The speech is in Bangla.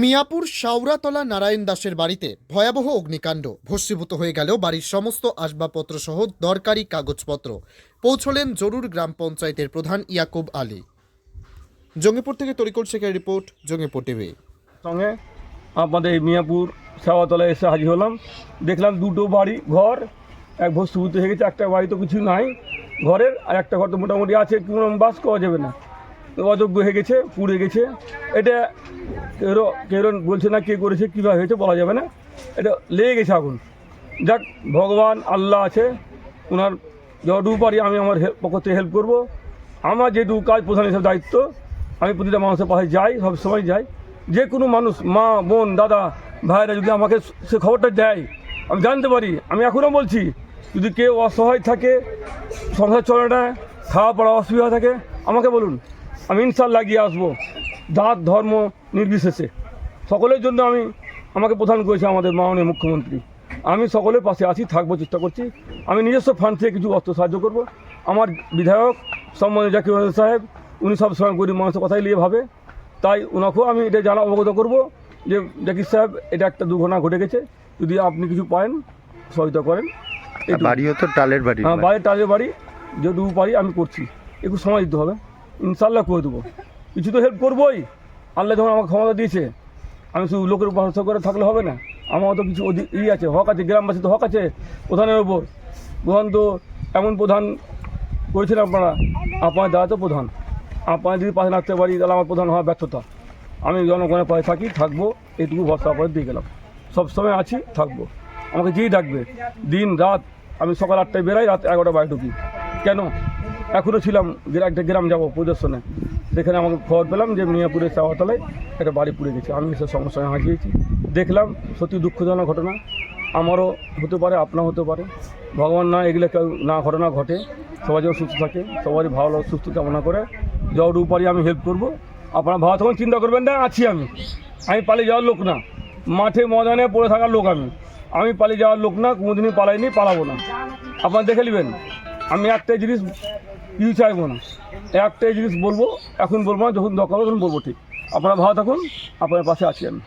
মিয়াপুর শাওরাতলা নারায়ণ দাসের বাড়িতে ভয়াবহ অগ্নিকাণ্ড ভস্মীভূত হয়ে গেল বাড়ির সমস্ত আসবাবপত্র সহ দরকারি কাগজপত্র পৌঁছলেন জরুর গ্রাম পঞ্চায়েতের প্রধান ইয়াকুব আলী। জঙ্গিপুর থেকে তরিকুল শেখের রিপোর্ট, জঙ্গিপুর টিভি। সঙ্গে আমাদের মিয়াপুর সেবাতলায় এসে হাজির হলাম। দেখলাম দুটো বাড়ি, ঘর, এক ভস্তুভূত হয়ে গেছে, একটা বাড়ি তো কিছু নাই। ঘরের আর একটা ঘর তো মোটামুটি আছে, কোনো বাস করা যাবে না। অযোগ্য হয়ে গেছে, পুড়ে গেছে। এটা কেউ কেউ বলছে না, কে করেছে, কীভাবে হয়েছে বলা যাবে না। এটা লেগে গেছে আগুন। যাক, ভগবান, আল্লাহ আছে। ওনার যতটুকু পারি আমি আমার পক্ষ থেকে হেল্প করব। আমার যেটুকু কাজ প্রধান হিসাবে দায়িত্ব, আমি প্রতিটা মানুষের পাশে যাই সব সময় যাই। যে কোনো মানুষ, মা, বোন, দাদা, ভাইরা যদি আমাকে সে খবরটা দেয়, আমি জানতে পারি। আমি এখনও বলছি, যদি কেউ অসহায় থাকে, সংসার চলে না খাওয়া পড়া অসুবিধা থাকে, আমাকে বলুন। আমি ইনশাল্লাহ গিয়ে আসব। জাত ধর্ম নির্বিশেষে। সকলের জন্য আমি আমাকে প্রধান করেছে আমাদের মাননীয় মুখ্যমন্ত্রী। আমি সকলের পাশে আছি থাকব চেষ্টা করছি। আমি নিজস্ব ফান্ড থেকে কিছু অর্থ সাহায্য করব। আমার বিধায়ক সম্মানীয় জাকির সাহেব উনি সবসময় গরিব মানুষের কথাই নিয়ে ভাবে। তাই ওনাকেও আমি এটা জানা অবগত করব যে জাকির সাহেব এটা একটা দুর্ঘটনা ঘটে গেছে। যদি আপনি কিছু পারেন সহায়তা করেন। একটু- বাড়িও তো টালের বাড়ি। হ্যাঁ বাইরের টালের বাড়ি। যেটুকু পারি আমি করছি। একটু সময় দিতে হবে। ইনশাল্লাহ করে দেবো। কিছু তো হেল্প করবোই। আল্লাহ যখন আমাকে ক্ষমতা দিয়েছে। আমি শুধু লোকের উপর ভরসা করে থাকলে হবে না। আমার তো কিছু ই আছে, হক আছে, গ্রামবাসী তো হক আছে, প্রধানের ওপর প্রধান তো এমন প্রধান করেছেন আপনারা। আপনার দ্বারা তো প্রধান। আপনার যদি পাশে রাখতে পারি, তাহলে আমার প্রধান হওয়ার ব্যর্থতা। আমি জনগণের পাশে থাকি, থাকব এইটুকু ভরসা করে দিয়ে গেলাম। সবসময় আছি, থাকব। আমাকে যেই ডাকবে, দিন, রাত, আমি সকাল আটটায় বেরাই, রাত এগারোটা বাড়ি ঢুকি। কেন? এখনও ছিলাম একটা গ্রাম যাব পরিদর্শনে। সেখানে আমাকে খবর পেলাম যে মিয়াপুরের চাওয়াতলায় একটা বাড়ি পুড়ে গেছে। আমি সে সমস্যায় হাঁকিয়েছি দেখলাম সত্যি দুঃখজনক ঘটনা। আমারও হতে পারে আপনার হতে পারে। ভগবান না এগুলো কেউ না ঘটনা ঘটে। সবাই যেন সুস্থ থাকে, সবারই ভালো সুস্থ কামনা করে। যতটুকু পারি আমি হেল্প করব। আপনারা ভালো তখন চিন্তা করবেন না, আছি আমি। আমি পালিয়ে যাওয়ার লোক না। মাঠে ময়দানে পড়ে থাকার লোক আমি। আমি পালিয়ে যাওয়ার লোক না, কোনোদিনই পালাইনি, পালাবো না। আপনারা দেখে নেবেন। আমি একটাই জিনিস কিছু চাইব না। একটাই জিনিস বলব, এখন বলব না, যখন দরকার হবে তখন বলব ঠিক। আপনারা ভালো থাকুন আপনার পাশে আছি আমি।